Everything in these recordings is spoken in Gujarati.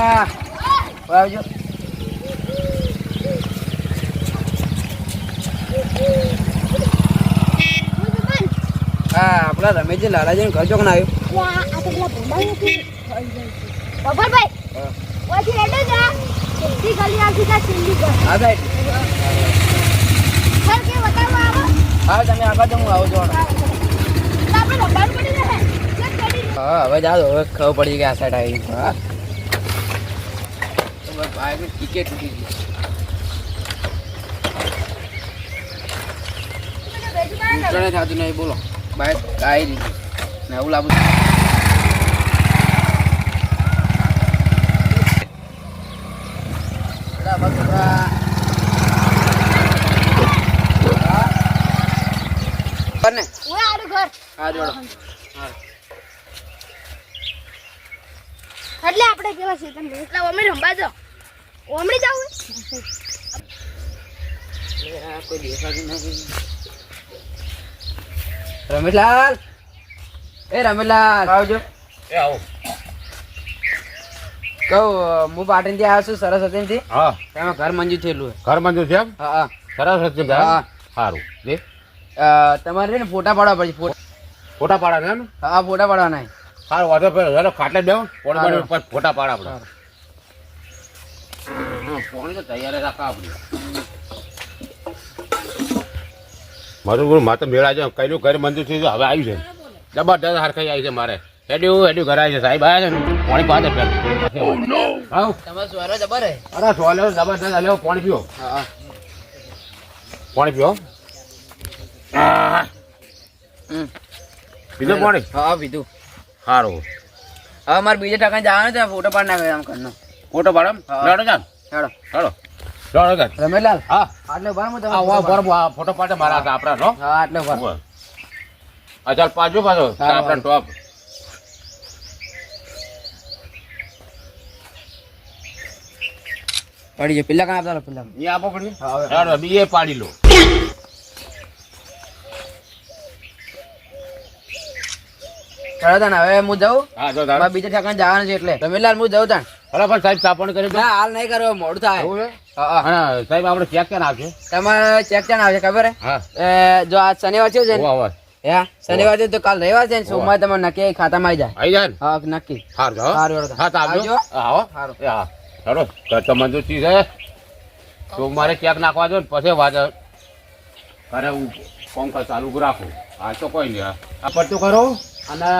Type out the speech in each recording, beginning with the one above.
છોકરા આવજો હા આપણા રમેશજી લાલાજીનું ઘર ચોક ના આવ્યું હા તમે આગળ હું આવું છું હા હવે જાઓ હવે ખબર પડી ગયા આ સાઈડ આવી. હા. બસ બાઇકની ટિકિટ તૂટી ગઈ ઉતરણે થતું નહીં બોલો. બાઇક આવી દીધી ને એવું લાગુ ને હા? જોડો. હા. એટલે આપણે પેલા ચેતન એટલે ઓમે રંબા જાઓ. ઓમડી જાવ કોઈ દેખાતું નથી રમેશલાલ. એ રમેશલાલ. આવજો. એ આવો. કહું હું પાટણથી આવ્યો છું સરસ્વતીથી હા. એમાં ઘર મંજૂર થયેલું ઘર મંજૂર છે એમ? હા સરસ હતી હા. સારું. જે તમારે ને ફોટા પાડવા પડશે ફોટા ફોટા પાડા ને એમ? હા ફોટા પાડવાના સારું વાંધો પેલો ખાટલે બેહો. ફોટા પાડા આપણે. પોણી તો તૈયાર આપણે મારું મારે મેળા છે. કઈનું ઘર મંદિર થયું છે હવે આવ્યું છે. જબરદસ્ત હારખાઈ આવી છે મારે. હેડ્યું હેડ્યું ઘર આવી છે. સાહેબ આવ્યા છે ને પાણી તમારો સ્વરો જબર હે. અરે સોલે જબરદસ્ત લેવો પાણી હા. પાણી પીવો આહ, પીધું પાણી? હા પીધું સારું હવે મારે બીજા ટકા જવાનું છે ફોટો પાડ નાખ્યો આમ ઘરનો. ફોટો પાડો હા. લડો ચાલ ચાલો લડો લડો ચાલ રમેશલાલ હા. આટલે ભર હું આ તમારો વા ફોટો પાડું. બરોબર આ ફોટો પાડે મારા આપણા નો? હા આટલે ભર આ ચાલ પાછો પાછો. આપણા ટોપ પડી જાય પેલા કાં આપતા પેલા? એ આપો પડી હા, હવે. બી એ પાડી લો. હવે હું જાઉં. બીજા ઠેકાણે જવાનું છે એટલે. રમેશલાલ હું જાઉં તાન પણ સાહેબ ચાપણ કરી ના હાલ નહીં કરો મોડું થાય. એવું છે? હા હા. હા સાહેબ આપણે ચેક ક્યાં આવશે તમારે ચેક ક્યાં આવશે ખબર હે? જો આ શનિવાર છે હે શનિવાર છે તો કાલ રવિવાર છે સોમવાર તમારે નક્કી ખાતામાં આવી જાય. આવી જાય હા નક્કી. સારું. સારું, હા આવજો. આવો સારું. હા. ચાલો ઘર તો મંજૂર થઈ છે સોમવારે ચેક નાખવા દો ને પછી વાત અરે હું પંખા ચાલુ રાખું. હા તો કોઈ નહીં આ પડતું કરો. અને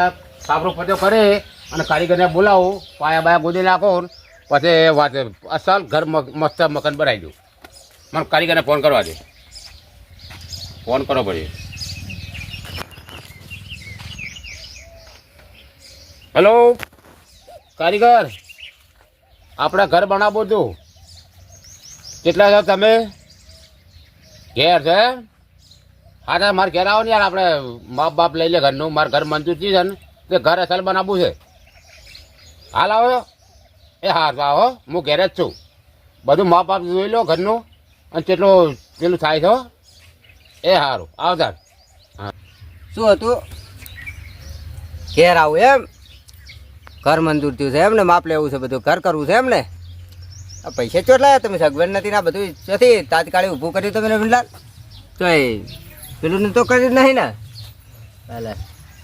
સાબરો પટ્ટો કરે. અને કારીગરને બોલાવો, પાયા બાયા ગોદી નાખો પછી વાત અસલ ઘર મસ્ત મકાન બનાવી દઉં મને કારીગરને ફોન કરવા દે. ફોન કરો પછી. હેલો કારીગર, આપણે ઘર બનાવો છું કેટલા છો તમે? ઘેર છે હા, તો મારે ઘેર આવો ને યાર, આપણે માપ બાપ લઈ લે ઘરનું. મારે ઘર મંજૂર છે ને, તે ઘર અસલ બનાવવું છે. હાલ આવો એ હા આવો, હું ઘેરે જ છું. બધું મા બાપ જોઈ લો ઘરનું, અને કેટલું પેલું થાય છે હો. એ સારું આવતા શું હતું? ઘેર આવું એમ? ઘર મંજૂર થયું છે એમ ને? માપ લેવું છે બધું? ઘર કરવું છે એમ ને? આ પૈસા ચોટલા તમે? સગવડ નથી ના બધું? નથી તાત્કાલિક ઊભું કર્યું તમે રવિલાલ તો એ પેલું તો કર્યું નહીં ને? ભલે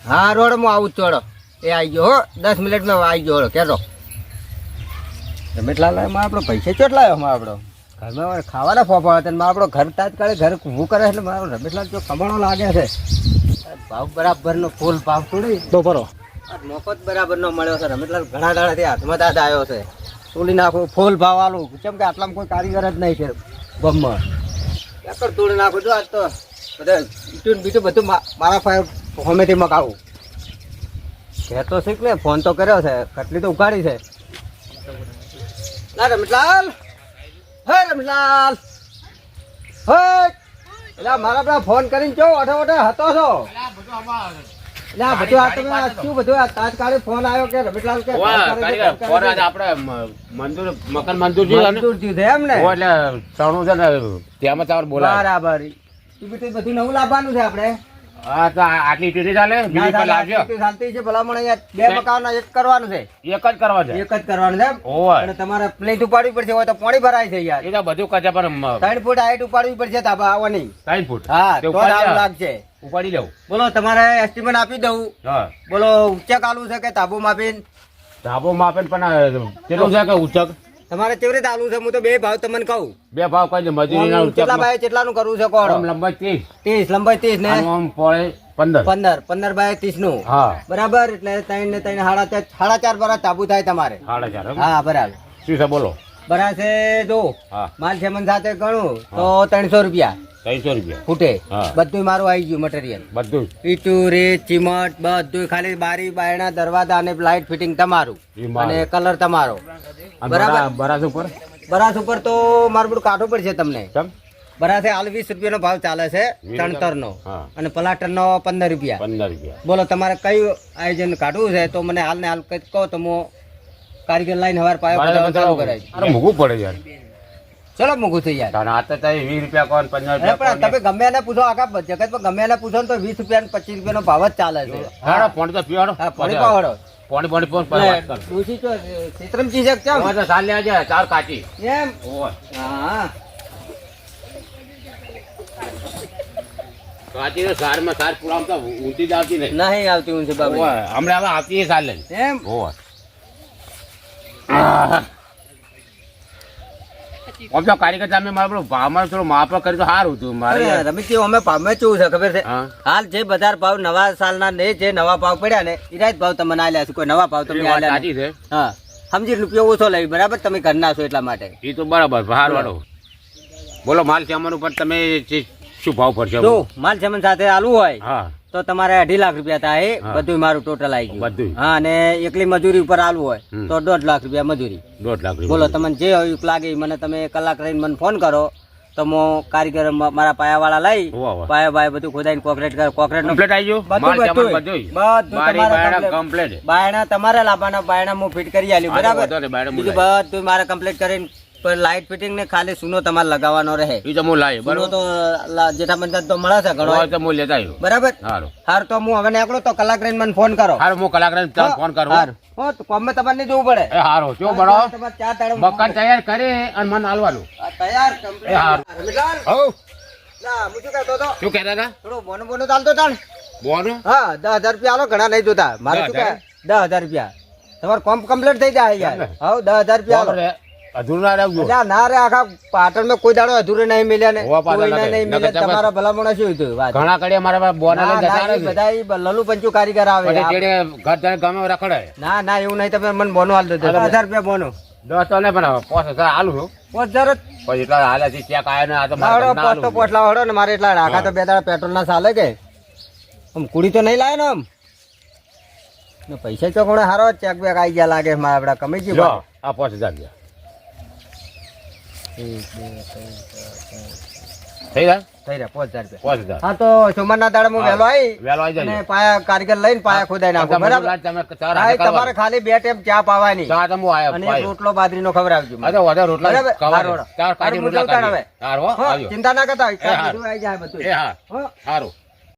હા રોડ હું આવું જ ચોડો. એ આવી ગયો હો. દસ મિનિટમાં આવી ગયો હોળો કેતો. રમેશલાલ એમાં આપણો પૈસા ચોટલા આવ્યો એમાં આપણો ઘરમાં ખાવાના ફોફા હતા ને આપણો ઘર તાત્કાલિક ઘર ઊભું કરે એટલે મારો રમેશલાલ જો કમાણો લાગે છે. ભાવ બરાબરનો ફૂલ ભાવ થોડી. તો ભરો. આ મફત બરાબરનો મળ્યો છે. રમેશલાલ ઘણા દાડાથી હાથમાં દાદ આવ્યો છે. તોડી નાખો ફૂલ ભાવ આલું. કેમ કે આટલામાં કોઈ કારીગર જ નહીં છે. બમમાં એકર તોડી નાખું જો આજ તો. બધા બીજું ને બધું મા- મારા ફાયર હોમેથી મગાવું. ઘેર તો શીખ ને ફોન તો કર્યો છે કટલી તો ઉગાડી છે. ના રમેશલાલ હે રમેશલાલ હે! એટલે મારા પેલા ફોન કરીને જો ઓઠે ઓઠે હતો છો? એટલે બધું આ તમે શું બધું આ તાત્કાલિક ફોન આવ્યો કે રમેશલાલ કે વાહ, તાત્કાલિક ફોન આજે આપણે મ- મકાન મંજૂર છે એમ ને? એટલે ત્રણું છે ને ત્યાંમાં તમારે બોલા બરાબર. બધું નવું લાવવાનું છે આપણે હા તો આટલી ટીટી ચાલે? બીજી પર લાવજો. ના, છે ભલામણ અહીંયા બે મકાન એક કરવાનું છે. એક જ કરવાનું છે. એક જ કરવાનું છે ઓય. અને તમારે પ્લેટ ઉપાડવી પડશે હોય તો પાણી ભરાય છે યાર. એ તો બધું કચા પર ત્રણ ફૂટ હાઈટ ઉપાડવી પડશે ધાબા આવવાની ત્રણ ફૂટ? હા તે ઉપાડી લાગશે. ઉપાડી લઉં બોલો તમારે એસ્ટિમેટ આપી દઉં. હા. બોલો ઉચ્ચક આલુ છે કે તાબુ માપીને? ધાબો માપીને પણ કેટલું છે કે ઉચક? તમારે કેવી રીતે આલુ છે? હું તો બે ભાવ તમને કહું. બે ભાવ કહી મજૂરી ના કેટલા બાય કેટલાનું કરવું છે કોણ? લંબાઈ ત્રીસ. ત્રીસ લંબાઈ ત્રીસ ને? આમ આમ પોળે પંદર. પંદર. પંદર બાય ત્રીસનું હા. બરાબર? એટલે ત્રણ ને ત્રણ સાડા ચાર સાડા ચાર બરાબર તાબુ થાય તમારે. સાડા ચાર હા બરાબર. શું છે બોલો. બરાબર છે જો માલ છે સેમન સાથે ગણું તો ત્રણસો રૂપિયા. ત્રણસો રૂપિયા. ફૂટે? બધું મારું આવી ગયું મટીરિયલ બધું. ઈટુ રેત ચીમટ બધું ખાલી બારી બારણા દરવાજા અને લાઇટ ફિટિંગ તમારું. અને કલર તમારો. બરાબર. બરાસ ઉપર? બરાસ ઉપર તો મારું બધું કાઢવું પડશે તમને. બરાસે હાલ વીસ રૂપિયાનો ભાવ ચાલે છે તણતરનો. નો અને પ્લાસ્ટર નો પંદર રૂપિયા. પંદર રૂપિયા. બોલો તમારે કયું આયોજન કાઢવું છે? તો મને હાલ ને હાલ કહો તો હું કારીગર લાઈન હવાર પાયો કરાય ચાલુ મૂકવું પડે યાર. ચલો મૂકું થઈ જાય તારે આ તો વીસ રૂપિયા કોણ પંદર પણ રૂપિયા તમે ગમે એને પૂછો આખા જગતમાં ગમે એને પૂછો ને તો વીસ રૂપિયા ને પચીસ રૂપિયાનો ભાવ જ ચાલે છે. તો હા પાણી પાવડો પાણી પાણી પાણી પાણી વાત તો સીતરમજી છે કેમ? હવે તો સાલ લેવા ચાર કાચી. એમ? ઓય. હા. કાચી તો સારમાં સાર પુરામ તો ઊંચી જ આવતી નહીં. નહીં આવતી ઊંચી બાબુ હમણાં આવતી સાલ એમ? ઓય. આમ તો કારીગર તમે મારા ભાવમાં થોડો માપ કરી તો સારું હતું મારે અરે રમેશજી અમે ભાવમાં કેવું છે ખબર છે? હાલ જે બજાર ભાવ નવા સાલના ને જે નવા ભાવ પડ્યા ને એ જ ભાવ તમને આલ્યા છે. કોઈ નવા ભાવ તમને આલ્યા છે. હા. સમજી રૂપિયો ઓછો લઈ બરાબર? તમે ઘરના છો એટલા માટે. એ તો બરાબર બહાર વાળો બોલો માલ સામાન ઉપર તમે શું ભાવ પડશે? માલ સામાન સાથે આલુ હોય હા. તો તમારે અઢી લાખ રૂપિયા થાય. બધું મારું ટોટલ આવી ગયું. બધું હા અને એકલી મજૂરી ઉપર આલુ હોય તો દોઢ લાખ રૂપિયા મજૂરી. દોઢ લાખ બોલો તમને જે હોય લાગે મને તમે કલાક રહીને મને ફોન કરો તો હું કારીગર મારા પાયાવાળા લઈ. પાયા બાય બધું ખોદાઈને કોકરેટ કર કોકરેટ કમ્પ્લીટ આવી ગયું? બધું, બધું. બધું. કમ્પ્લીટ બાયણા તમારે લાવવાના બાયણા હું ફિટ કરી આલ્યું બરાબર? બીજું બધું મારે કમ્પ્લીટ કરીને પણ લાઇટ ફિટિંગ ને ખાલી સુનો તમારે લગાવવાનો રહે. એ તો હું લાવી બરોબર? તો જેઠા પંચાયત તો મળે છે ઘણો. તો હું લેતા આવ્યો બરાબર? સારું હાર તો હું હવે નીકળો તો કલાક રહીને મને ફોન કરો. હારું હું કલાક રહીને ફોન કરું. હાર. હો તો કોમે તમારે નહીં જોવું પડે. એ સારું શું બનો તમારે ચાર દાડે મકાન તૈયાર કરી અને મને હાલવાનું તૈયાર એ હારું. રમીલાલ, હવ હું શું કહેતો હતો? શું કહેતા હતા? થોડું બોનું બોનું ચાલતો? હા દસ હજાર રૂપિયા આલો ઘણા નહીં જોતા. મારે દસ શું કહે હજાર? દસ હજાર રૂપિયા. તમારે કોમ્પ કમ્પ્લીટ થઈ જાય યાર. એમ હા દસ હજાર રૂપિયા આલો. અધૂરું ના રહેવું. ના રે આખા પાટણમાં કોઈ દાડો અધૂરું નહીં મળ્યા ને. કોઈને નહીં મળ્યા તમારા ભલામણ શું હતું વાત. ઘણા કડિયા મારા બોના લઈને જતા રહે બધા લલુ પંચુ કારીગર આવે. તેડે ઘર તને ગમે રખડે. ના ના એવું નહીં. તમે મને બોનો હાલ દો દસ હજાર રૂપિયા બોનો. દસ તો નહીં પણ પાંચ હજાર હાલું છું. પાંચ હજાર પછી એટલા હાલે છે ચેક આવ્યો ને આ તો મારા લાવડો તો હાલું પોસ્ટ ને મારે એટલા રાખા તો બે દાડા પેટ્રોલ ના ચાલે કે. આમ કુડી તો નહીં લાવે ને આમ. પૈસા ચોકડે હારો ચેક બેક આવી ગયા લાગે મારા આપડા કમી. ગયું આ પાંચ હજાર ગયા. થઈ ગયા થઈ રહ્યા પાંચ હજાર રૂપિયા. હા તો સોમવારના દાડે હું વહેલો આવી વહેલો આવી જાય પાયા કારીગર લઈને પાયા ખોદાઈ નાખો બરાબર? તમારે ખાલી બે ટેમ ચા પાવાની. ચા તો હું આયો, અને રોટલો બાજરીનો ખબર વધારે રોટલા બરાબર? ચાર રોટલા આવજો. ચિંતા ના કરતા એ હારું. બધું આવી જાય બધું. એ હા. સારું